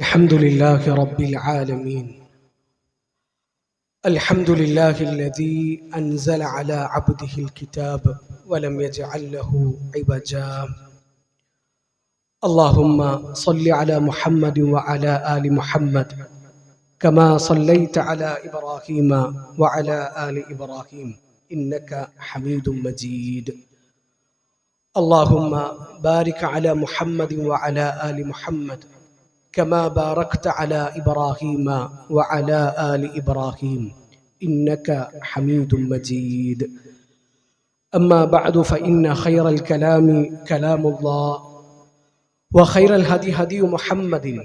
الحمد لله رب العالمين. الحمد لله الذي أنزل على عبده الكتاب ولم يجعل له عوجا. اللهم صل على محمد وعلى آل محمد كما صليت على إبراهيم وعلى آل إبراهيم إنك حميد مجيد. اللهم بارك على محمد وعلى آل محمد كما باركت على إبراهيم وعلى آل إبراهيم إنك حميد مجيد. أما بعد فإن خير الكلام كلام الله وخير الهدي هدي محمد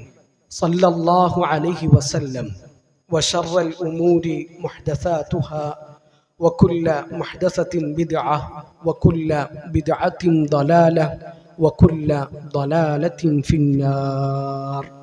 صلى الله عليه وسلم وشر الأمور محدثاتها وكل محدثة بدعة وكل بدعة ضلالة وكل ضلالة في النار.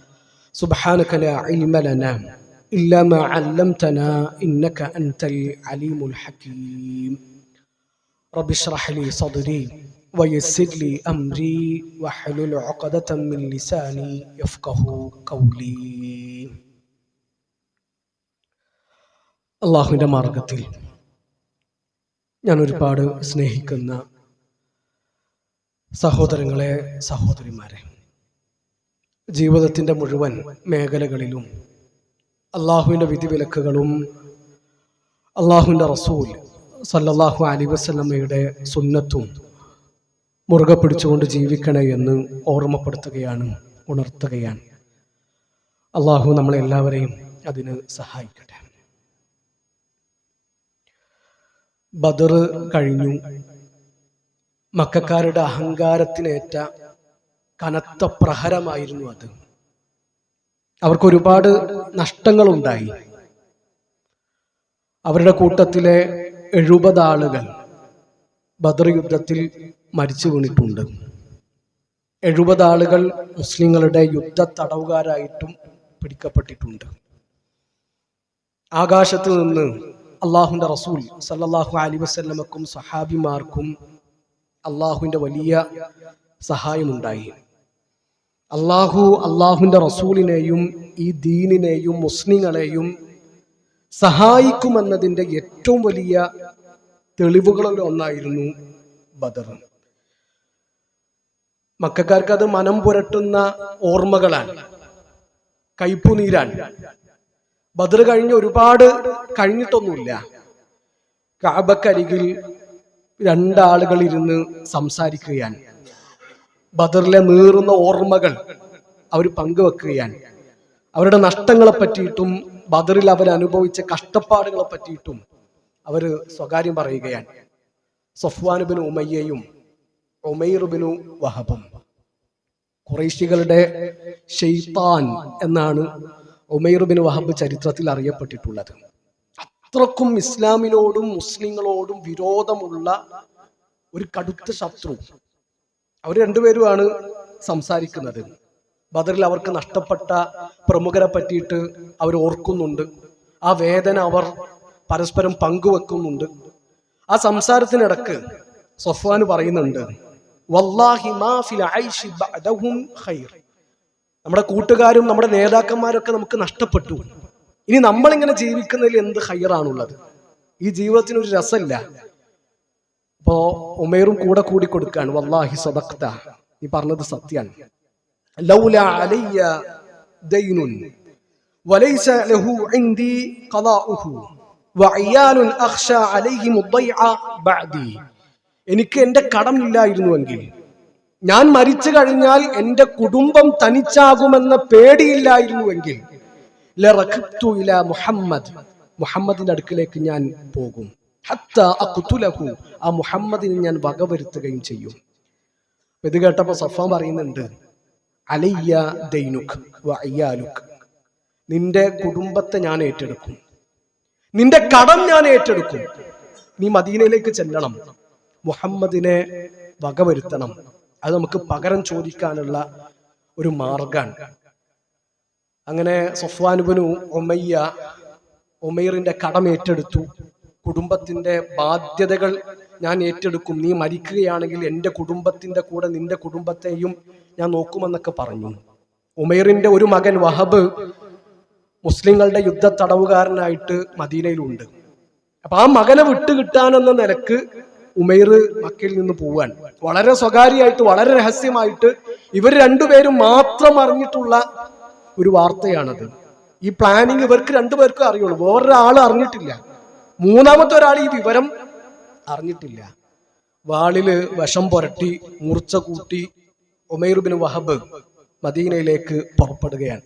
سبحانك لا علم لنا الا ما علمتنا انك انت العليم الحكيم رب اشرح لي صدري ويسر لي امري واحلل عقدة من لساني يفقه قولي അള്ളാഹുവിൻ്റെ മാർഗത്തിൽ ഞാൻ ഒരുപാട് സ്നേഹിക്കുന്ന സഹോദരങ്ങളെ സഹോദരിമാരെ ജീവിതത്തിന്റെ മുഴുവൻ മേഖലകളിലും അള്ളാഹുവിന്റെ വിധിവിലക്കുകളും അള്ളാഹുവിന്റെ റസൂൽ സല്ലല്ലാഹു അലി വസ്ലമ്മയുടെ സുന്നത്തും മുറുകെ പിടിച്ചുകൊണ്ട് ജീവിക്കണേ എന്ന് ഓർമ്മപ്പെടുത്തുകയാണ് ഉണർത്തുകയാണ്. അള്ളാഹു നമ്മളെല്ലാവരെയും അതിന് സഹായിക്കട്ടെ. ബദർ കഴിഞ്ഞു. മക്കാരുടെ അഹങ്കാരത്തിനേറ്റ കനത്ത പ്രഹരമായിരുന്നു അത്. അവർക്ക് ഒരുപാട് നഷ്ടങ്ങളുണ്ടായി. അവരുടെ കൂട്ടത്തിലെ എഴുപത് ആളുകൾ ബദർ യുദ്ധത്തിൽ മരിച്ചു വീണിട്ടുണ്ട്. എഴുപത് ആളുകൾ മുസ്ലിങ്ങളുടെ യുദ്ധ തടവുകാരായിട്ടും പിടിക്കപ്പെട്ടിട്ടുണ്ട്. ആകാശത്ത് നിന്ന് അള്ളാഹുന്റെ റസൂൽ സല്ലാഹു അലി വസ്ല്ലമക്കും സഹാബിമാർക്കും അള്ളാഹുവിന്റെ വലിയ സഹായമുണ്ടായി. അള്ളാഹു അള്ളാഹുവിന്റെ റസൂലിനെയും ഈ ദീനിനെയും മുസ്ലിങ്ങളെയും സഹായിക്കുമെന്നതിന്റെ ഏറ്റവും വലിയ തെളിവുകളിൽ ഒന്നായിരുന്നു ബദർ. മക്കാർക്ക് അത് മനം പുരട്ടുന്ന ഓർമ്മകളാണ്. കയ്പുനീരാണ് ബദർ കഴിഞ്ഞ് ഒരുപാട് കഴിഞ്ഞിട്ടൊന്നുമില്ല. കാബക്കരികിൽ രണ്ടാളുകൾ ഇരുന്ന് സംസാരിക്കുകയാണ്. ബദറിലെ നീറുന്ന ഓർമ്മകൾ അവർ പങ്കുവെക്കുകയാണ്. അവരുടെ നഷ്ടങ്ങളെ പറ്റിയിട്ടും ബദറിൽ അവർ അനുഭവിച്ച കഷ്ടപ്പാടുകളെ പറ്റിയിട്ടും അവർ സ്വകാര്യം പറയുകയാണ്. സഫ്വാനുബിന് ഉമയ്യയും ഒമൈറുബിനു വഹബും. കുറേശികളുടെ ഷെയ്ത്താൻ എന്നാണ് ഒമൈറുബിന് വഹബ് ചരിത്രത്തിൽ അറിയപ്പെട്ടിട്ടുള്ളത്. അത്രക്കും ഇസ്ലാമിനോടും മുസ്ലിങ്ങളോടും വിരോധമുള്ള ഒരു കടുത്ത ശത്രു. അവർ രണ്ടുപേരുമാണ് സംസാരിക്കുന്നത്. ബദറിൽ അവർക്ക് നഷ്ടപ്പെട്ട പ്രമുഖരെ പറ്റിയിട്ട് അവർ ഓർക്കുന്നുണ്ട്. ആ വേദന അവർ പരസ്പരം പങ്കുവെക്കുന്നുണ്ട്. ആ സംസാരത്തിനിടക്ക് സൊഫാൻ പറയുന്നുണ്ട് നമ്മുടെ കൂട്ടുകാരും നമ്മുടെ നേതാക്കന്മാരൊക്കെ നമുക്ക് നഷ്ടപ്പെട്ടു. ഇനി നമ്മളിങ്ങനെ ജീവിക്കുന്നതിൽ എന്ത് ഹയ്യറാണുള്ളത് ഈ ജീവിതത്തിന് ഒരു രസമില്ല. അപ്പോ ഉമേറും കൂടെ കൂടി കൊടുക്കാണ് വല്ലാഹി സദക്ത നീ പറഞ്ഞത് സത്യാണ് ലൗല അലയ്യ ദൈനുൻ وليس له عندي قضاؤه وعيال أخشى عليهم الضيع بعدي എനിക്ക് എൻ്റെ കടമില്ലായിരുന്നുവെങ്കിൽ ഞാൻ മരിച്ചു കഴിഞ്ഞാൽ എൻ്റെ കുടുംബം തനിച്ചാകുമെന്ന പേടിയില്ലായിരുന്നുവെങ്കിൽ ഇല മുഹമ്മദ് മുഹമ്മദിന്റെ അടുക്കിലേക്ക് ഞാൻ പോകും ആ മുഹമ്മദിനെ ഞാൻ വകവരുത്തുകയും ചെയ്യും. ഇത് കേട്ടപ്പോ സഫാൻ പറയുന്നുണ്ട് അലയ്യ ദൈനുഖ് വയ്യാലുഖ് നിന്റെ കുടുംബത്തെ ഞാൻ ഏറ്റെടുക്കും. നിന്റെ കടം ഞാൻ ഏറ്റെടുക്കും. നീ മദീനയിലേക്ക് ചെല്ലണം. മുഹമ്മദിനെ വകവരുത്തണം. അത് നമുക്ക് പകരം ചോദിക്കാനുള്ള ഒരു മാർഗാണ്. അങ്ങനെ സൊഫ്വാനുബനു ഒമയ്യ ഒമൈറിന്റെ കടം ഏറ്റെടുത്തു. കുടുംബത്തിന്റെ ബാധ്യതകൾ ഞാൻ ഏറ്റെടുക്കും. നീ മരിക്കുകയാണെങ്കിൽ എന്റെ കുടുംബത്തിന്റെ കൂടെ നിന്റെ കുടുംബത്തെയും ഞാൻ നോക്കുമെന്നൊക്കെ പറഞ്ഞു. ഉമൈറിന്റെ ഒരു മകൻ വഹബ് മുസ്ലിങ്ങളുടെ യുദ്ധ തടവുകാരനായിട്ട് മദീനയിലുണ്ട്. അപ്പൊ ആ മകനെ വിട്ടുകിട്ടാനെന്ന നിലയ്ക്ക് ഉമൈർ മക്കയിൽ നിന്ന് പോവാൻ വളരെ സ്വകാര്യമായിട്ട് വളരെ രഹസ്യമായിട്ട് ഇവർ രണ്ടുപേരും മാത്രം അറിഞ്ഞിട്ടുള്ള ഒരു വാർത്തയാണത്. ഈ പ്ലാനിങ് ഇവർക്ക് രണ്ടുപേർക്കും അറിയുള്ളൂ. വേറൊരാൾ അറിഞ്ഞിട്ടില്ല. മൂന്നാമത്തെ ഒരാൾ ഈ വിവരം അറിഞ്ഞിട്ടില്ല. വാളിൽ വിഷം പുരട്ടി മുറിച്ച കൂട്ടി ഒമൈറുബിൻ വഹബ് മദീനയിലേക്ക് പുറപ്പെടുകയാണ്.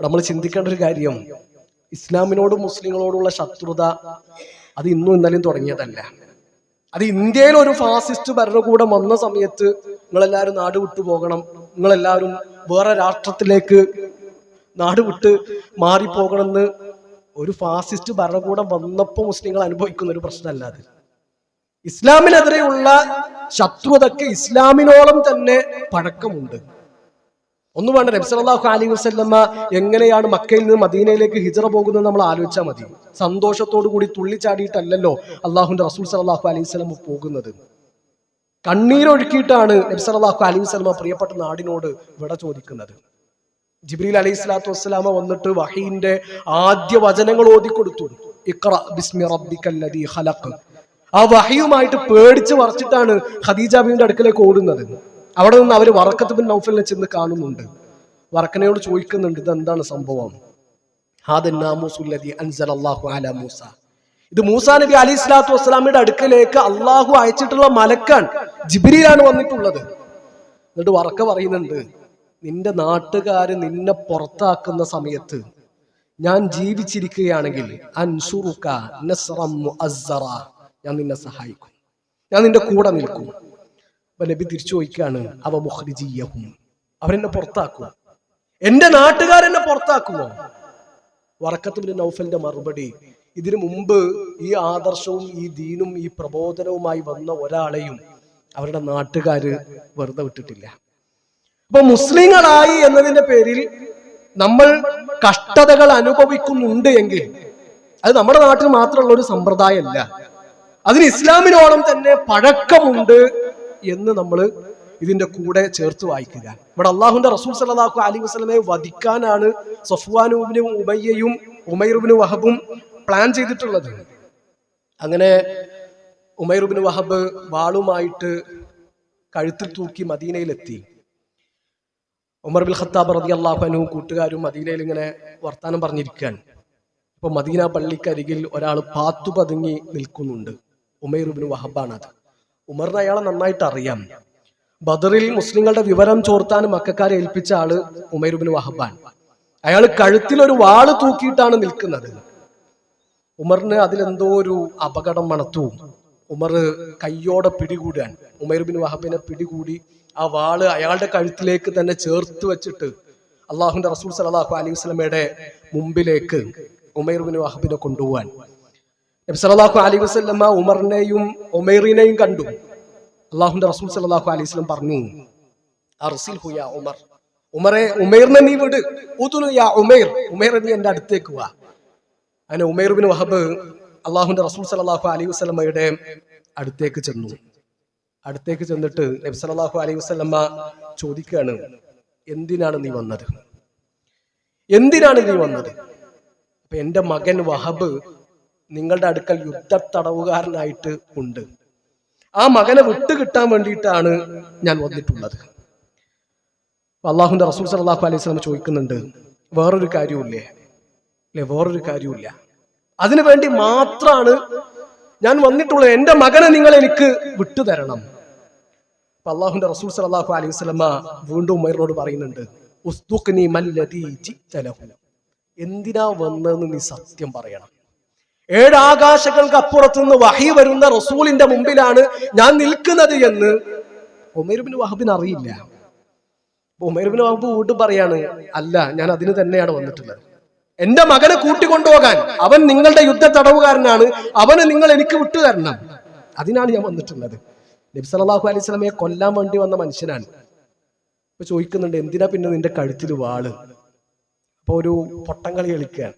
നമ്മൾ ചിന്തിക്കേണ്ട ഒരു കാര്യം ഇസ്ലാമിനോടും മുസ്ലിങ്ങളോടുള്ള ശത്രുത അത് ഇന്നും ഇന്നലെയും തുടങ്ങിയതല്ല. അത് ഇന്ത്യയിൽ ഒരു ഫാസിസ്റ്റ് ഭരണകൂടം വന്ന സമയത്ത് നിങ്ങളെല്ലാവരും നാട് വിട്ടു പോകണം നിങ്ങളെല്ലാവരും വേറെ രാഷ്ട്രത്തിലേക്ക് നാട് വിട്ട് മാറിപ്പോകണമെന്ന് ഒരു ഫാസിസ്റ്റ് ഭരണകൂടം വന്നപ്പോൾ മുസ്ലിങ്ങൾ അനുഭവിക്കുന്ന ഒരു പ്രശ്നമല്ല അത്. ഇസ്ലാമിനെതിരെയുള്ള ശത്രുതക്ക് ഇസ്ലാമിനോളം തന്നെ പഴക്കമുണ്ട്. ഒന്നും വേണ്ട നബ്സലാഹു അലി വസല്ലമ്മ എങ്ങനെയാണ് മക്കയിൽ നിന്ന് മദീനയിലേക്ക് ഹിജറ പോകുന്നത് നമ്മൾ ആലോചിച്ചാൽ മതി. സന്തോഷത്തോടു കൂടി തുള്ളിച്ചാടിയിട്ടല്ലല്ലോ അള്ളാഹുന്റെ റസൂൽ സലാഹു അലൈഹി വസല്ലം പോകുന്നത്. കണ്ണീരൊഴുക്കിയിട്ടാണ് നബ്സലാഹു അലൈഹി വസല്ലമ പ്രിയപ്പെട്ട നാടിനോട് ഇവിടെ ചോദിക്കുന്നത്. ജിബ്രീൽ അലൈഹി സ്വലാത്തു വസ്സലാമ വന്നിട്ട് വഹീന്റെ ആദ്യ വചനങ്ങൾ ഓതിക്കൊടുത്തു. ഇക്ര ബിസ്മി റബ്ബിക്കല്ലദീ ഖലഖ്. ആ വഹിയുമായിട്ട് പേടിച്ച് വറച്ചിട്ടാണ് ഖദീജ അടുക്കലേക്ക് ഓടുന്നത്. അവിടെ നിന്ന് അവർ വറക്കത്ത് ബിൻ നൗഫലിനെ ചെന്ന് കാണുന്നുണ്ട്. വറക്കനയോട് ചോദിക്കുന്നുണ്ട് ഇത് എന്താണ് സംഭവം മൂസ. ഇത് മൂസാ നബി അലി സ്വലാത്തു വസ്സലാമിയുടെ അടുക്കലേക്ക് അള്ളാഹു അയച്ചിട്ടുള്ള മലക്കാൻ ജിബിരിയിലാണ് വന്നിട്ടുള്ളത്. എന്നിട്ട് വറക്ക പറയുന്നുണ്ട് നിന്റെ നാട്ടുകാർ നിന്നെ പുറത്താക്കുന്ന സമയത്ത് ഞാൻ ജീവിച്ചിരിക്കുകയാണെങ്കിൽ ഞാൻ നിന്നെ സഹായിക്കും. ഞാൻ നിന്റെ കൂടെ നിൽക്കും. അപ്പൊ നബി തിരിച്ചു ചോദിക്കുകയാണ് അവ മുഹരിജീയവും അവരെന്നെ പുറത്താക്കും എന്റെ നാട്ടുകാരെന്നെ പുറത്താക്കുമോ വറക്കത്തുബിൻ നൗഫലിന്റെ മറുപടി ഇതിനു മുമ്പ് ഈ ആദർശവും ഈ ദീനും ഈ പ്രബോധനവുമായി വന്ന ഒരാളെയും അവരുടെ നാട്ടുകാര് വെറുതെ വിട്ടിട്ടില്ല. അപ്പൊ മുസ്ലിങ്ങളായി എന്നതിന്റെ പേരിൽ നമ്മൾ കഷ്ടതകൾ അനുഭവിക്കുന്നുണ്ട് എങ്കിൽ അത് നമ്മുടെ നാട്ടിൽ മാത്രമുള്ള ഒരു സമ്പ്രദായമല്ല. അതിന് ഇസ്ലാമിനോളം തന്നെ പഴക്കമുണ്ട് എന്ന് നമ്മൾ ഇതിന്റെ കൂടെ ചേർത്ത് വായിക്കുക. ഇവിടെ അള്ളാഹുന്റെ റസൂൽ സലാഹു അലി വസ്ലമെ വധിക്കാനാണ് സഫ്വാനുബിനും ഉമയ്യയും ഉമൈറുബിന് വഹബും പ്ലാൻ ചെയ്തിട്ടുള്ളത്. അങ്ങനെ ഉമൈറുബിന് വഹബ് വാളുമായിട്ട് കഴുത്തിൽ തൂക്കി മദീനയിലെത്തി. ഉമർ ബിൽ ഖത്താബ് റതി അള്ളാഹുനും കൂട്ടുകാരും മദീനയിൽ ഇങ്ങനെ വർത്താനം പറഞ്ഞിരിക്കുകയാണ്. ഇപ്പൊ മദീന പള്ളിക്കരികിൽ ഒരാൾ പാത്തു പതുങ്ങി നിൽക്കുന്നുണ്ട്. ഉമൈറുബിൻ വഹബാണ് അത് ഉമറിന് അയാളെ നന്നായിട്ട് അറിയാം. ബദറിൽ മുസ്ലിങ്ങളുടെ വിവരം ചോർത്താൻ മക്കാരെ ഏൽപ്പിച്ച ആൾ ഉമൈറുബിൻ വഹബാൻ അയാൾ കഴുത്തിൽ ഒരു വാൾ തൂക്കിയിട്ടാണ് നിൽക്കുന്നത്. ഉമറിന് അതിലെന്തോ ഒരു അപകടം മണത്തു. ഉമർ കയ്യോടെ പിടികൂടാൻ ഉമൈർ ബിൻ വഹബിനെ പിടികൂടി ആ വാൾ അയാളുടെ കഴുത്തിലേക്ക് തന്നെ ചേർത്ത് വെച്ചിട്ട് അള്ളാഹുന്റെ റസൂൽ സലാഹു അലൈഹി വസ്ലമയുടെ മുമ്പിലേക്ക് ഉമൈർ ബിൻ വഹബിനെ കൊണ്ടുപോവാൻ. നബി സല്ലല്ലാഹു അലൈഹി വസല്ലമ ഉമറിനെയും ഉമൈറിനെയും കണ്ടു. അള്ളാഹുന്റെ റസൂൽ സല്ലല്ലാഹു അലൈഹി വസ്ലം പറഞ്ഞു അർസിൽ ഹുയ ഉമർ. ഉമറെ ഉമൈറിനെ നീ വിട്. ഉദുനു യാ ഉമൈർ. ഉമൈർ എന്റെ അടുത്തേക്ക് വാ. അങ്ങനെ ഉമൈർ ബിൻ വഹബ് അള്ളാഹുന്റെ റസൂൽ സലാഹു അലൈഹി വസ്ലമ്മയുടെ അടുത്തേക്ക് ചെന്നു. അടുത്തേക്ക് ചെന്നിട്ട് നബി സലാഹു അലൈഹി വസ്ലമ്മ ചോദിക്കുകയാണ് എന്തിനാണ് നീ വന്നത്? എന്തിനാണ് നീ വന്നത്? അപ്പൊ എന്റെ മകൻ വഹബ് നിങ്ങളുടെ അടുക്കൽ യുദ്ധ തടവുകാരനായിട്ട് ഉണ്ട്. ആ മകനെ വിട്ടുകിട്ടാൻ വേണ്ടിയിട്ടാണ് ഞാൻ വന്നിട്ടുള്ളത്. അള്ളാഹുന്റെ റസൂൽ സലാഹു അലൈഹി വസല്ലം ചോദിക്കുന്നുണ്ട് വേറൊരു കാര്യമില്ലേ അല്ലെ വേറൊരു കാര്യമില്ല അതിനു വേണ്ടി മാത്രമാണ് ഞാൻ വന്നിട്ടുള്ളത്. എന്റെ മകനെ നിങ്ങൾ എനിക്ക് വിട്ടുതരണം. അപ്പൊ അള്ളാഹുന്റെ റസൂൽ സലാഹു അലൈഹി വസല്ലമ വീണ്ടും ഉമറിനോട് പറയുന്നുണ്ട് എന്തിനാ വന്നതെന്ന് നീ സത്യം പറയണം. ഏഴാകാശങ്ങൾക്ക് അപ്പുറത്തു അപ്പുറത്ത് നിന്ന് വഹി വരുന്ന റസൂലിന്റെ മുമ്പിലാണ് ഞാൻ നിൽക്കുന്നത് എന്ന് ഉമൈർ ബിൻ വഹബിന് അറിയില്ല. ഉമേർബിന് വഹബ് വീണ്ടും പറയാണ് അല്ല ഞാൻ അതിന് തന്നെയാണ് വന്നിട്ടുള്ളത്. എന്റെ മകനെ കൂട്ടിക്കൊണ്ടുപോകാൻ അവൻ നിങ്ങളുടെ യുദ്ധ തടവുകാരനാണ്. അവന് നിങ്ങൾ എനിക്ക് വിട്ടു തരണം. അതിനാണ് ഞാൻ വന്നിട്ടുള്ളത്. നബി സല്ലല്ലാഹു അലൈഹി സ്വലമയെ കൊല്ലാൻ വേണ്ടി വന്ന മനുഷ്യനാണ്. ഇപ്പൊ ചോദിക്കുന്നുണ്ട് എന്തിനാ പിന്നെ നിന്റെ കഴുത്തിൽ വാൾ? അപ്പൊ ഒരു പൊട്ടംകളി കളിക്കുകയാണ്.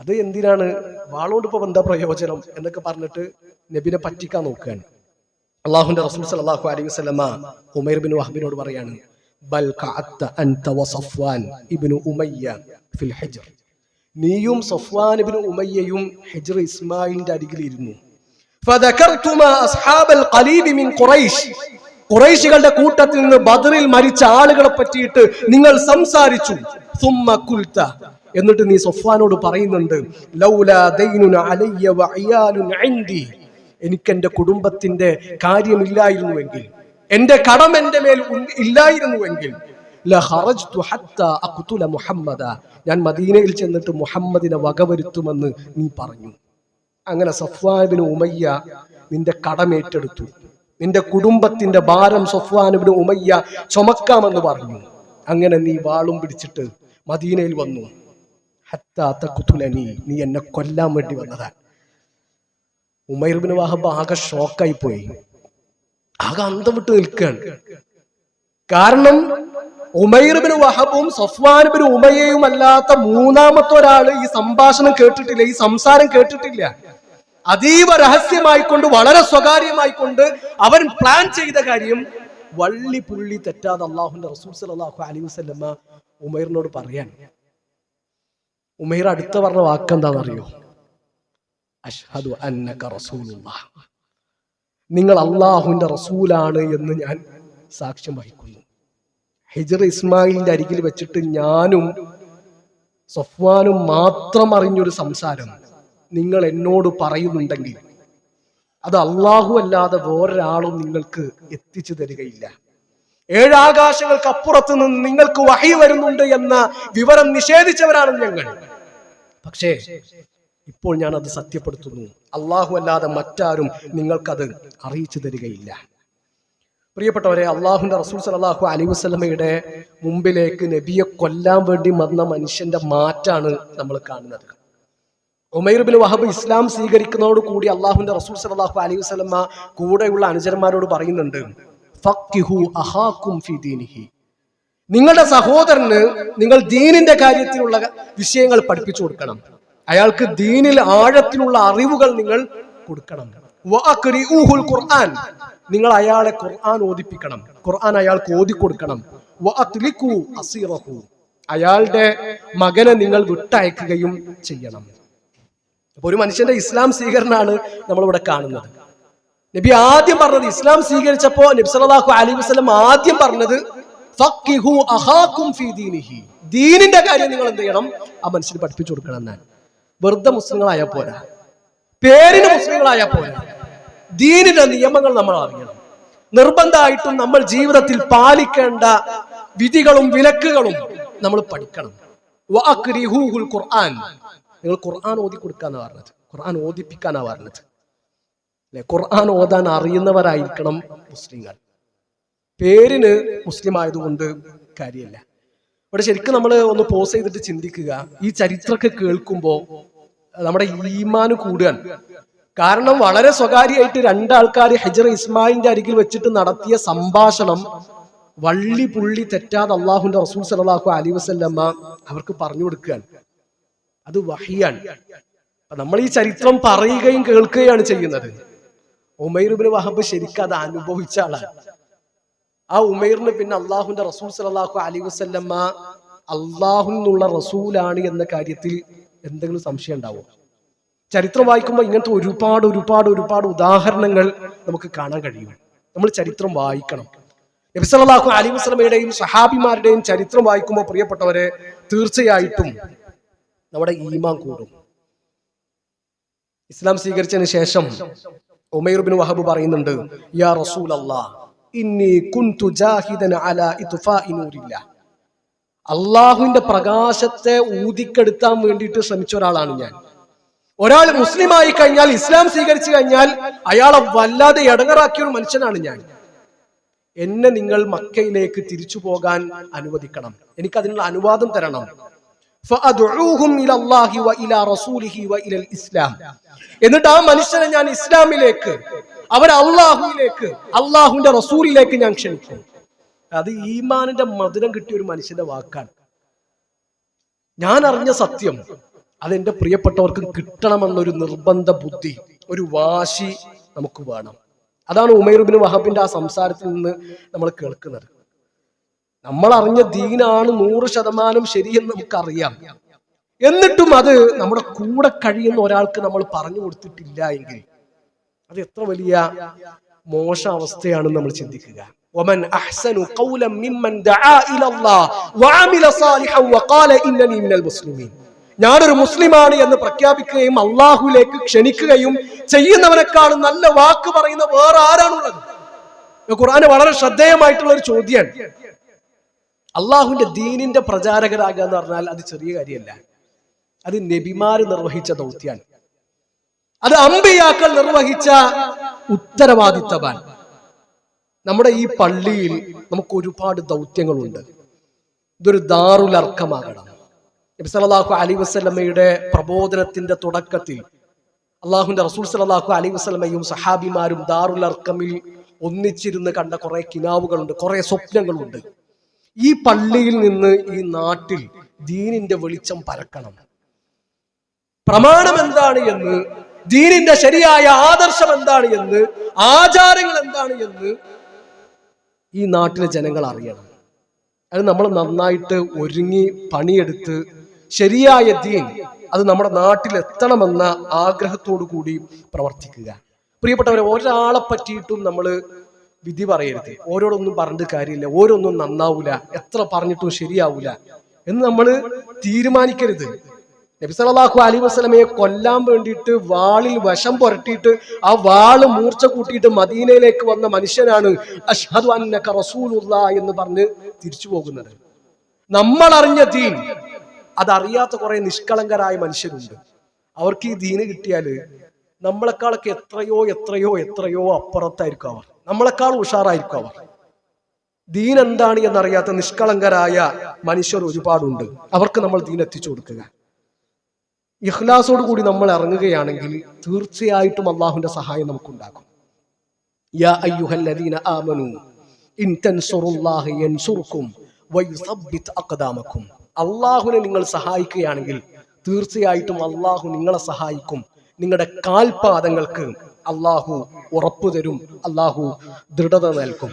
അത് എന്തിനാണ്? വാളോണ്ട് ഇപ്പൊ എന്താ പ്രയോജനം എന്നൊക്കെ പറഞ്ഞിട്ട് നബിനെ പറ്റിക്കാൻ നോക്കുകയാണ്. അള്ളാഹുന്റെ റസൂൽ സല്ലല്ലാഹു അലൈഹി വസല്ലമ ഉമൈർ ബിൻ വഹബിനോട് പറയാണ് ബൽ ഖഅത്ത അൻത വസഫ്വാൻ ഇബ്നു ഉമയ്യ. ഫിൽ ഹജ്ർ. നീയും സഫ്വാൻ ഇബ്നു ഉമയ്യയും ഹജ്ർ ഇസ്മായിലിന്റെ അരികിലിരുന്നു. ഖുറൈശികളുടെ കൂട്ടത്തിൽ നിന്ന് ബദറിൽ മരിച്ച ആളുകളെ പറ്റിയിട്ട് നിങ്ങൾ സംസാരിച്ചു. എന്നിട്ട് നീ സഫ്വാനോട് പറയുന്നുണ്ട് എനിക്ക് എന്റെ കുടുംബത്തിന്റെ കാര്യമില്ലായിരുന്നുവെങ്കിൽ എന്റെ കടം എന്റെ മേൽ ഇല്ലായിരുന്നുവെങ്കിൽ ഞാൻ മദീനയിൽ ചെന്നിട്ട് മുഹമ്മദിനെ വകവരുത്തുമെന്ന് നീ പറഞ്ഞു. അങ്ങനെ സഫ്വാനുബിന് ഉമയ്യ നിന്റെ കടമേറ്റെടുത്തു നിന്റെ കുടുംബത്തിന്റെ ഭാരം സഫ്വാനുബിന് ഉമയ്യ ചുമക്കാമെന്ന് പറഞ്ഞു. അങ്ങനെ നീ വാളും പിടിച്ചിട്ട് മദീനയിൽ വന്നു. നീ എന്നെ കൊല്ലാൻ വേണ്ടി വന്നതാണ് ഉമൈർബിന് വാഹബ് ആകെ ഷോക്കായി പോയി. ആകെ അന്തം വിട്ട് നിൽക്കുകയാണ്. കാരണം ഉമൈർബിന് വഹബും സഫ്വാനുബിന് ഉമയയും അല്ലാത്ത മൂന്നാമത്തെ ഒരാൾ ഈ സംഭാഷണം കേട്ടിട്ടില്ല ഈ സംസാരം കേട്ടിട്ടില്ല. അതീവ രഹസ്യമായിക്കൊണ്ട് വളരെ സ്വകാര്യമായിക്കൊണ്ട് അവൻ പ്ലാൻ ചെയ്ത കാര്യം വള്ളി പുള്ളി തെറ്റാതെ അള്ളാഹുന്റെ റസൂൽ സലാഹു അലി വസല്ലമ ഉമൈറിനോട് പറയാൻ. ഉമൈർ അടുത്ത പറഞ്ഞ വാക്കെന്താണെന്നറിയോ അഷ്ഹദു അന്നക നിങ്ങൾ അള്ളാഹുവിന്റെ റസൂലാണ് എന്ന് ഞാൻ സാക്ഷ്യം വഹിക്കുന്നു. ഹിജർ ഇസ്മായിലിന്റെ അരികിൽ വെച്ചിട്ട് ഞാനും സഫ്വാനും മാത്രം അറിഞ്ഞൊരു സംസാരം നിങ്ങൾ എന്നോട് പറയുന്നുണ്ടെങ്കിൽ അത് അള്ളാഹു അല്ലാതെ വേറൊരാളും നിങ്ങൾക്ക് എത്തിച്ചു തരികയില്ല. ഏഴാകാശങ്ങൾക്ക് അപ്പുറത്ത് നിന്ന് നിങ്ങൾക്ക് വഹി വരുന്നുണ്ട് എന്ന വിവരം നിഷേധിച്ചവരാണ് ഞങ്ങൾ. പക്ഷേ ഇപ്പോൾ ഞാൻ അത് സത്യപ്പെടുത്തുന്നു. അള്ളാഹു അല്ലാതെ മറ്റാരും നിങ്ങൾക്കത് അറിയിച്ചു തരികയില്ല. പ്രിയപ്പെട്ടവരെ അള്ളാഹുന്റെ റസൂൽ സലാഹു അലൈ വസ്ലമയുടെ മുമ്പിലേക്ക് നബിയെ കൊല്ലാൻ വേണ്ടി വന്ന മനുഷ്യന്റെ മാറ്റാണ് നമ്മൾ കാണുന്നത്. ഉമൈർ വഹബ് ഇസ്ലാം സ്വീകരിക്കുന്നതോട് കൂടി അള്ളാഹുന്റെ റസൂൽ സലാഹു അലൈഹി വസ്ലമ കൂടെയുള്ള അനുചരന്മാരോട് പറയുന്നുണ്ട് നിങ്ങളുടെ സഹോദരന് നിങ്ങൾ ദീനിന്റെ കാര്യത്തിലുള്ള വിഷയങ്ങൾ പഠിപ്പിച്ചു കൊടുക്കണം. അയാൾക്ക് ദീനിൽ ആഴത്തിലുള്ള അറിവുകൾ നിങ്ങൾ കൊടുക്കണം. ഖുർആൻ. നിങ്ങൾ അയാളെ ഖുർആൻ ഓദിപ്പിക്കണം ഖുർആൻ അയാൾക്ക് ഓതി കൊടുക്കണം വഅത്ലിഖു അസീറഹു. അയാളുടെ മകനെ നിങ്ങൾ വിട്ടയക്കുകയും ചെയ്യണം. അപ്പൊ ഒരു മനുഷ്യന്റെ ഇസ്ലാം സ്വീകരണമാണ് നമ്മളിവിടെ കാണുന്നത്. നബി ആദ്യം പറഞ്ഞത് ഇസ്ലാം സ്വീകരിച്ചപ്പോ നബി സല്ലല്ലാഹു അലൈഹി വസല്ലം ആദ്യം പറഞ്ഞത് ഫഖിഹു ഫീ ദീനിഹി. ദീനിന്റെ കാര്യം നിങ്ങൾ എന്ത് ചെയ്യണം? ആ മനുഷ്യന് പഠിപ്പിച്ചു കൊടുക്കണം എന്നാണ്. വെറുതെ മുസ്ലിങ്ങളായ പോരാ. പേരിന് മുസ്ലിങ്ങളായ പോരാ. ദീനിന്റെ നിയമങ്ങൾ നമ്മൾ അറിയണം. നിർബന്ധമായിട്ടും നമ്മൾ ജീവിതത്തിൽ പാലിക്കേണ്ട വിധികളും വിലക്കുകളും നമ്മൾ പഠിക്കണം. ഖുർആൻ. നിങ്ങൾ ഖുർആൻ ഓതി കൊടുക്കാന്നാ പറഞ്ഞത്. ഖുർആൻ ഓദിപ്പിക്കാനാ പറഞ്ഞത്. അല്ലെ? ഖുർആൻ ഓതാൻ അറിയുന്നവരായിരിക്കണം മുസ്ലിങ്ങൾ. പേരിന് മുസ്ലിം ആയതുകൊണ്ട് കാര്യമില്ല. ഇവിടെ ശരിക്കും നമ്മൾ ഒന്ന് പോസ് ചെയ്തിട്ട് ചിന്തിക്കുക. ഈ ചരിത്രമൊക്കെ കേൾക്കുമ്പോൾ നമ്മുടെ ഈമാന് കൂടുകയാണ്. കാരണം വളരെ സ്വകാര്യമായിട്ട് രണ്ടാൾക്കാർ ഹജർ ഇസ്മായിലിന്റെ അരികിൽ വെച്ചിട്ട് നടത്തിയ സംഭാഷണം വള്ളി പുള്ളി തെറ്റാതെ അള്ളാഹുന്റെ റസൂൽ സലാഹു അലി വസല്ലമ്മ അവർക്ക് പറഞ്ഞു കൊടുക്കുകയാണ്. അത് വഹിയാണ്. നമ്മൾ ഈ ചരിത്രം പറയുകയും കേൾക്കുകയാണ് ചെയ്യുന്നത്. ഉമൈർബിൻ വഹബ് ശരിക്കും അത് അനുഭവിച്ച ആളാണ്. ആ ഉമൈറിന് പിന്നെ അള്ളാഹുന്റെ റസൂൽ സലാഹു അലി വസല്ലമ്മ അള്ളാഹുന്നുള്ള റസൂലാണ് എന്ന കാര്യത്തിൽ എന്തെങ്കിലും സംശയം ഉണ്ടാവോ? ചരിത്രം വായിക്കുമ്പോൾ ഇങ്ങനത്തെ ഒരുപാട് ഒരുപാട് ഒരുപാട് ഉദാഹരണങ്ങൾ നമുക്ക് കാണാൻ കഴിയും. നമ്മൾ ചരിത്രം വായിക്കണം. നബി സല്ലല്ലാഹു അലൈഹി വസല്ലമയുടെയും സഹാബിമാരുടെയും ചരിത്രം വായിക്കുമ്പോൾ പ്രിയപ്പെട്ടവരെ തീർച്ചയായിട്ടും നമ്മുടെ ഈമാൻ കൂടും. ഇസ്ലാം സ്വീകരിച്ചതിന് ശേഷം ഉമൈർ ബിൻ വഹബ് പറയുന്നുണ്ട് യാ റസൂൽ ഇന്നി കുന്തു ജാഹിദൻ അലാ അള്ളാഹുവിന്റെ പ്രകാശത്തെ ഊതിക്കെടുത്താൻ വേണ്ടിയിട്ട് ശ്രമിച്ച ഒരാളാണ് ഞാൻ. ഒരാൾ മുസ്ലിം ആയി കഴിഞ്ഞാൽ ഇസ്ലാം സ്വീകരിച്ചു കഴിഞ്ഞാൽ അയാളെ വല്ലാതെ ഇടങ്ങറാക്കിയ ഒരു മനുഷ്യനാണ് ഞാൻ. എന്നെ നിങ്ങൾ മക്കയിലേക്ക് തിരിച്ചു പോകാൻ അനുവദിക്കണം. എനിക്ക് അതിനുള്ള അനുവാദം തരണം. എന്നിട്ട് ആ മനുഷ്യനെ ഞാൻ ഇസ്ലാമിലേക്ക് അവർ അള്ളാഹുവിലേക്ക് അള്ളാഹുവിന്റെ റസൂലിലേക്ക് ഞാൻ ക്ഷണിക്കും. അത് ഈമാനിന്റെ മധുരം കിട്ടിയ ഒരു മനുഷ്യന്റെ വാക്കാണ്. ഞാൻ അറിഞ്ഞ സത്യം അതെന്റെ പ്രിയപ്പെട്ടവർക്ക് കിട്ടണമെന്നൊരു നിർബന്ധ ബുദ്ധി ഒരു വാശി നമുക്ക് വേണം അതാണ് ഉമൈറുബിൻ വഹബിന്റെ ആ സംസാരത്തിൽ നിന്ന് നമ്മൾ കേൾക്കുന്നത് നമ്മൾ അറിഞ്ഞ ദീനാണ് നൂറ് ശതമാനം ശരിയെന്ന് നമുക്കറിയാം എന്നിട്ടും അത് നമ്മുടെ കൂടെ കഴിയുന്ന ഒരാൾക്ക് നമ്മൾ പറഞ്ഞു കൊടുത്തിട്ടില്ല എങ്കിൽ അത് എത്ര വലിയ മോശ അവസ്ഥയാണെന്ന് നമ്മൾ ചിന്തിക്കുക ومن أحسن قولا ممن دعا إلى الله وعمل صالحا وقال إنني من المسلمين ഞാനൊരു മുസ്ലിമാണ് എന്ന് പ്രഖ്യാപിക്കുകയും അള്ളാഹുലേക്ക് ക്ഷണിക്കുകയും ചെയ്യുന്നവനെക്കാൾ നല്ല വാക്ക് പറയുന്ന വേറെ ആരാണുള്ളത്? ഖുർആന് വളരെ ശ്രദ്ധേയമായിട്ടുള്ള ഒരു ചോദ്യമാണ് അള്ളാഹുവിന്റെ ദീനിന്റെ പ്രചാരകരാകുക എന്ന് പറഞ്ഞാൽ അത് ചെറിയ കാര്യമല്ല. അത് നബിമാര് നിർവഹിച്ച ദൗത്യാണ്. അത് അമ്പിയാക്കൾ നിർവഹിച്ച ഉത്തരവാദിത്തമാണ്. നമ്മുടെ ഈ പള്ളിയിൽ നമുക്ക് ഒരുപാട് ദൗത്യങ്ങളുണ്ട്. ഇതൊരു ദാറുൽ അർക്കമാകണം നബി വസ്ലമയുടെ പ്രബോധനത്തിന്റെ തുടക്കത്തിൽ അള്ളാഹുന്റെ റസൂൽ സലാഹു അലി വസല്ലമയും സഹാബിമാരും ദാറുൽ അർക്കമിൽ ഒന്നിച്ചിരുന്ന് കണ്ട കുറെ കിനാവുകളുണ്ട് കുറെ സ്വപ്നങ്ങളുണ്ട്. ഈ പള്ളിയിൽ നിന്ന് ഈ നാട്ടിൽ ദീനിന്റെ വെളിച്ചം പരക്കണം. പ്രമാണം എന്താണ് എന്ന് ദീനിന്റെ ശരിയായ ആദർശം എന്താണ് എന്ന് ആചാരങ്ങൾ എന്താണ് എന്ന് ഈ നാട്ടിലെ ജനങ്ങൾ അറിയണം. അത് നമ്മൾ നന്നായിട്ട് ഒരുങ്ങി പണിയെടുത്ത് ശരിയായ ദീൻ അത് നമ്മുടെ നാട്ടിൽ എത്തണമെന്ന ആഗ്രഹത്തോടു കൂടി പ്രവർത്തിക്കുക. പ്രിയപ്പെട്ടവരെ ഒരാളെ പറ്റിയിട്ടും നമ്മൾ വിധി പറയരുത്. ഓരോടൊന്നും പറഞ്ഞിട്ട് കാര്യമില്ല. ഓരോന്നും നന്നാവൂല. എത്ര പറഞ്ഞിട്ടും ശരിയാവൂല എന്ന് നമ്മൾ തീരുമാനിക്കരുത്. നബി സല്ലല്ലാഹു അലൈഹി വസല്ലമയെ കൊല്ലാൻ വേണ്ടിയിട്ട് വാളിൽ വശം പുരട്ടിയിട്ട് ആ വാൾ മൂർച്ച കൂട്ടിയിട്ട് മദീനയിലേക്ക് വന്ന മനുഷ്യനാണ് അഷ്ഹദു അന്നക റസൂലുള്ള എന്ന് പറഞ്ഞ് തിരിച്ചു പോകുന്നത്. നമ്മൾ അറിഞ്ഞ ദീൻ അതറിയാത്ത കുറെ നിഷ്കളങ്കരായ മനുഷ്യരുണ്ട്. അവർക്ക് ഈ ദീന് കിട്ടിയാൽ നമ്മളെക്കാളൊക്കെ എത്രയോ എത്രയോ എത്രയോ അപ്പുറത്തായിരിക്കും അവർ. നമ്മളെക്കാൾ ഉഷാറായിരിക്കും അവർ. ദീൻ എന്താണ് എന്നറിയാത്ത നിഷ്കളങ്കരായ മനുഷ്യർ ഒരുപാടുണ്ട്. അവർക്ക് നമ്മൾ ദീൻ എത്തിച്ചു കൊടുക്കുക. ഇഖ്ലാസോട് കൂടി നമ്മൾ ഇറങ്ങുകയാണെങ്കിൽ തീർച്ചയായിട്ടും അള്ളാഹുവിന്റെ സഹായം നമുക്കുണ്ടാകും. യാ അയ്യുഹല്ലദീന ഇൻ അള്ളാഹുവിനെ നിങ്ങൾ സഹായിക്കുകയാണെങ്കിൽ തീർച്ചയായിട്ടും അള്ളാഹു നിങ്ങളെ സഹായിക്കും. നിങ്ങളുടെ കാൽപാദങ്ങൾക്ക് അള്ളാഹു ഉറപ്പു തരും അള്ളാഹു ദൃഢത നൽകും.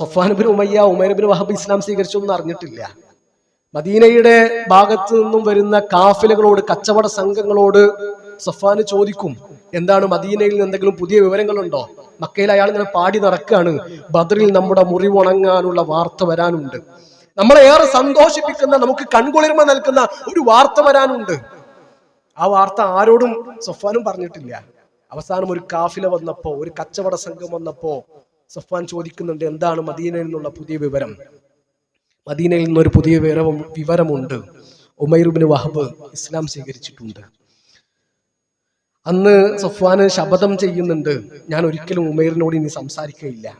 സഫാനുബിൻ ഉമയ്യ ഉമൈർബിൻ വഹബ് ഇസ്ലാം സ്വീകരിച്ചു എന്ന് അറിഞ്ഞിട്ടില്ല. മദീനയുടെ ഭാഗത്ത് നിന്നും വരുന്ന കാഫിലകളോട് കച്ചവട സംഘങ്ങളോട് സഫാന് ചോദിക്കും എന്താണ് മദീനയിൽ എന്തെങ്കിലും പുതിയ വിവരങ്ങളുണ്ടോ? മക്കയിൽ അയാൾ ഇങ്ങനെ പാടി നടക്കുകയാണ്. ബദറിൽ നമ്മുടെ മുറിവുണങ്ങാനുള്ള വാർത്ത വരാനുണ്ട്. നമ്മളെ ഏറെ സന്തോഷിപ്പിക്കുന്ന നമുക്ക് കൺകുളിർമ നൽകുന്ന ഒരു വാർത്ത വരാനുണ്ട്. ആ വാർത്ത ആരോടും സഫാനും പറഞ്ഞിട്ടില്ല. അവസാനം ഒരു കാഫില വന്നപ്പോ ഒരു കച്ചവട സംഘം വന്നപ്പോ സഫാൻ ചോദിക്കുന്നുണ്ട് എന്താണ് മദീനയിൽ നിന്നുള്ള പുതിയ വിവരം? മദീനയിൽ നിന്നൊരു പുതിയ വിവരവും വിവരമുണ്ട്. ഉമൈറുബിന് വഹബ് ഇസ്ലാം സ്വീകരിച്ചിട്ടുണ്ട്. അന്ന് സഫ്വാന് ശപഥം ചെയ്യുന്നുണ്ട്. ഞാൻ ഒരിക്കലും ഉമൈറിനോട് ഇനി സംസാരിക്കുകയില്ല.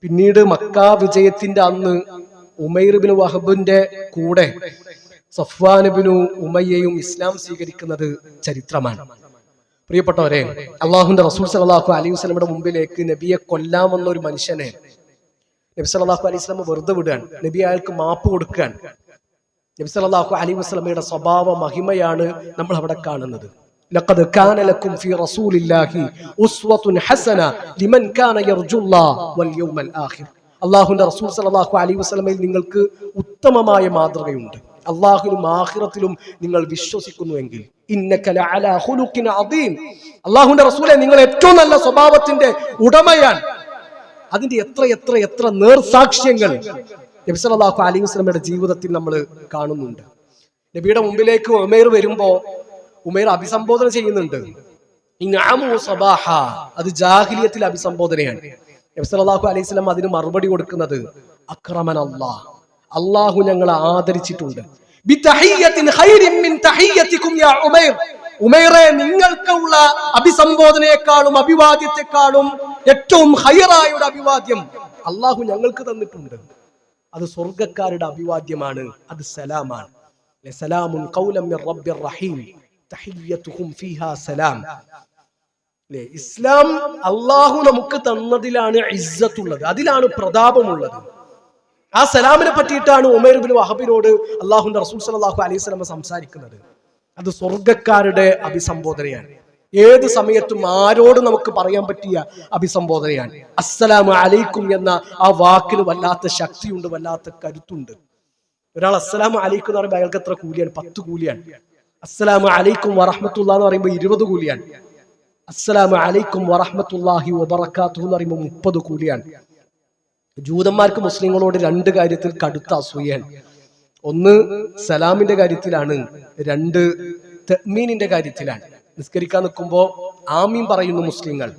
പിന്നീട് മക്ക വിജയത്തിന്റെ അന്ന് ഉമൈറുബിന് വഹബിന്റെ കൂടെ സഫ്വാനുബിനു ഉമയ്യയും ഇസ്ലാം സ്വീകരിക്കുന്നത് ചരിത്രമാണ് പ്രിയപ്പെട്ടവരെ അള്ളാഹുന്റെ റസൂൽ സലാഹു അലൈഹി വസ്ലമിയുടെ മുമ്പിലേക്ക് നബിയെ കൊല്ലാമെന്ന ഒരു മനുഷ്യനെ നബി സല്ലല്ലാഹു അലൈഹി വസല്ലം വെറുതെ വിടുകയാണ് നബി അയാൾക്ക് മാപ്പ് കൊടുക്കുകയാണ് നബി സല്ലല്ലാഹു അലൈഹി വസല്ലമയുടെ സ്വഭാവ മഹിമയാണ് നമ്മൾ അവിടെ കാണുന്നത് لقد كان لكم في رسول الله أسوة حسنة لمن كان يرجو الله واليوم الآخر അള്ളാഹുന്റെ റസൂൽ സലാഹു അലൈഹി വസ്ലമയിൽ നിങ്ങൾക്ക് ഉത്തമമായ മാതൃകയുണ്ട്. അള്ളാഹുലും ആഹിറത്തിലും നിങ്ങൾ വിശ്വസിക്കുന്നുവെങ്കിൽ അള്ളാഹുന്റെ റസൂലെ നിങ്ങൾ ഏറ്റവും നല്ല സ്വഭാവത്തിന്റെ ഉടമയാണ്. അതിന്റെ എത്ര എത്ര എത്ര നേർസാക്ഷ്യങ്ങൾ നബി സല്ലല്ലാഹു അലൈഹി വസ്ലമയുടെ ജീവിതത്തിൽ നമ്മൾ കാണുന്നുണ്ട്. നബിയുടെ മുമ്പിലേക്ക് ഉമേർ വരുമ്പോ ഉമേർ അഭിസംബോധന ചെയ്യുന്നുണ്ട്. അത് ജാഹിലിയത്തിൽ അഭിസംബോധനയാണ്. നബി സല്ലല്ലാഹു അലൈഹി വസല്ലം അതിന് മറുപടി കൊടുക്കുന്നത് അക്രമൻ അള്ളാഹ് അള്ളാഹു ഞങ്ങളെ ആദരിച്ചിട്ടുണ്ട്. നിങ്ങൾക്കുള്ള അഭിസംബോധനയെക്കാളും അഭിവാദ്യത്തെക്കാളും ഏറ്റവും ഹയറായ ഒരു അഭിവാദ്യം അള്ളാഹു ഞങ്ങൾക്ക് തന്നിട്ടുണ്ട്. അത് സ്വർഗക്കാരുടെ അഭിവാദ്യമാണ്. അത് സലാമാണ്. സലാമുൻ റബ്ബിർ റഹീം. തഹിയ്യതുഹും ഫീഹാ സലാം. ലെ ഇസ്ലാം അള്ളാഹു നമുക്ക് തന്നതിലാണ് ഇസ്സത്തുള്ളത്. അതിലാണ് പ്രതാപമുള്ളത്. ആ സലാമിനെ പറ്റിയിട്ടാണ് ഉമേർ ബിൻ വഹബിനോട് അള്ളാഹുന്റെ റസൂൽ സലാഹു അലൈഹി വസല്ലം സംസാരിക്കുന്നത്. അത് സ്വർഗക്കാരുടെ അഭിസംബോധനയാണ്. ഏത് സമയത്തും ആരോട് നമുക്ക് പറയാൻ പറ്റിയ അഭിസംബോധനയാണ്. അസ്സലാമു അലൈക്കും എന്ന ആ വാക്കിന് വല്ലാത്ത ശക്തിയുണ്ട് വല്ലാത്ത കരുത്തുണ്ട്. ഒരാൾ അസ്സലാമു അലൈക്കും എന്ന് പറയുമ്പോൾ അയാൾക്ക് എത്ര കൂലിയാണ്? പത്ത് കൂലിയാണ്. അസ്സലാമു അലൈക്കും വറഹമത്തുള്ള എന്ന് പറയുമ്പോൾ ഇരുപത് കൂലിയാണ്. അസ്സലാമു അലൈക്കും വറഹ്മത്തുള്ളാഹി വബറകാതുഹു എന്ന് പറയുമ്പോൾ മുപ്പത് കൂടിയാണ് ജൂതന്മാർക്ക് മുസ്ലിങ്ങളോട് രണ്ട് കാര്യത്തിൽ കടുത്ത അസൂയാണ് ഒന്ന് സലാമിന്റെ കാര്യത്തിലാണ്. രണ്ട് തെമീനിന്റെ കാര്യത്തിലാണ്. നിസ്കരിക്കാൻ നിൽക്കുമ്പോൾ ആമീൻ പറയുന്നു മുസ്ലിങ്ങൾ.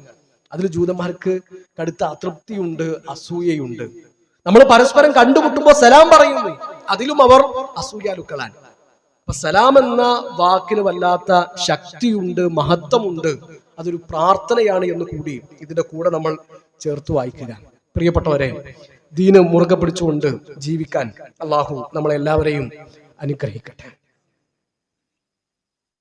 അതിൽ ജൂതന്മാർക്ക് കടുത്ത അതൃപ്തിയുണ്ട് അസൂയയുണ്ട്. നമ്മൾ പരസ്പരം കണ്ടുമുട്ടുമ്പോൾ സലാം പറയുന്നു. അതിലും അവർ അസൂയാലുക്കളാണ്. അപ്പൊ സലാം എന്ന വാക്കിന് വല്ലാത്ത ശക്തിയുണ്ട് മഹത്വമുണ്ട്. അതൊരു പ്രാർത്ഥനയാണ് എന്ന് കൂടി ഇതിന്റെ കൂടെ നമ്മൾ ചേർത്ത് വായിക്കുക പ്രിയപ്പെട്ടവരെ ദീന് മുറുകെ പിടിച്ചുകൊണ്ട് ജീവിക്കാൻ അള്ളാഹു നമ്മളെല്ലാവരെയും അനുഗ്രഹിക്കട്ടെ.